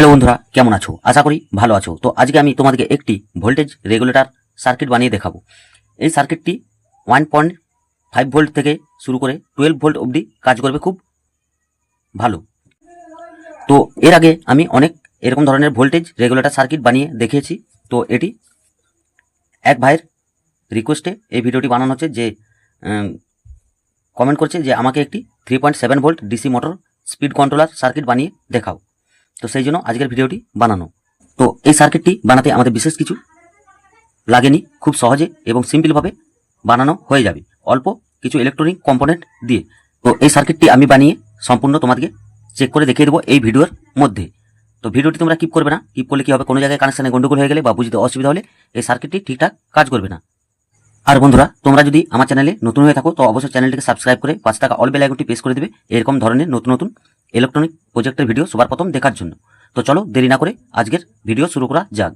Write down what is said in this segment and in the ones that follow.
Hello বন্ধুরা, কেমন আছো? আশা করি ভালো আছো। তো আজকে আমি তোমাদেরকে একটি ভোল্টেজ রেগুলেটর সার্কিট বানিয়ে দেখাবো। এই সার্কিটটি ওয়ান পয়েন্ট ফাইভ ভোল্ট থেকে শুরু করে টুয়েলভ ভোল্ট অবধি কাজ করবে খুব ভালো। তো এর আগে আমি অনেক এরকম ধরনের ভোল্টেজ রেগুলেটর সার্কিট বানিয়ে দেখিয়েছি। তো এটি এক ভাইয়ের রিকোয়েস্টে এই ভিডিওটি বানানো হচ্ছে যে কমেন্ট করছে যে আমাকে একটি three point seven volt DC motor speed controller circuit বানিয়ে দেখাও। তো সেই জন্য আজকের ভিডিওটি বানানো। তো এই সার্কিটটি বানাতে আমাদের বিশেষ কিছু লাগেনি, খুব সহজে এবং সিম্পলভাবে বানানো হয়ে যাবে। অল্প কিছু ইলেকট্রনিক কম্পোনেন্ট দিয়ে। তো এই সার্কিটটি আমি বানিয়ে সম্পূর্ণ তোমাদেরকে চেক করে দেখিয়ে দেবো এই ভিডিওর মধ্যে। তো ভিডিওটি তোমরা কিপ করবে না। কিপ করলে কী হবে? কোনো জায়গায় কানেকশানে গন্ডগোল হয়ে গেলে বা বুঝতে অসুবিধা হলে এই সার্কিটটি ঠিকঠাক কাজ করবে না। আর বন্ধুরা, তোমরা যদি আমার চ্যানেলে নতুন হয়ে থাকো, তো অবশ্যই চ্যানেলটিকে সাবস্ক্রাইব করে পাঁচ টাকা অল বেল প্রেস করে দেবে। এরকম ধরনের নতুন নতুন ইলেকট্রনিক প্রজেক্টের ভিডিও সবার প্রথম দেখার জন্য তো চলো দেরি না করে আজকের ভিডিও শুরু করা যাক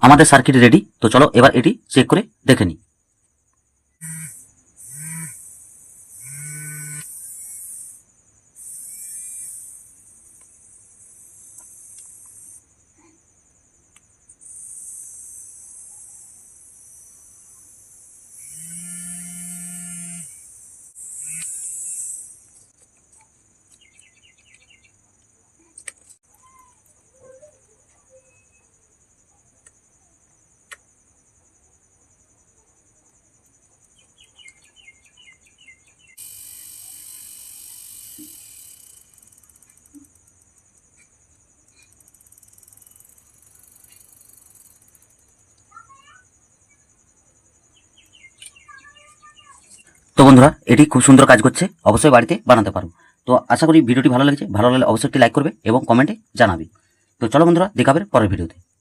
আমাদের সার্কিট রেডি তো চলো এবার এটি চেক করে দেখে নিই। বন্ধুরা, এটি খুব সুন্দর কাজ করছে। অবশ্যই বাড়িতে বানাতে পারো। তো আশা করি ভিডিওটি ভালো লেগেছে। ভালো লাগলে অবশ্যই একটি লাইক করবে এবং কমেন্টে জানাবে। তো চলো বন্ধুরা দেখাবে পরের ভিডিওতে।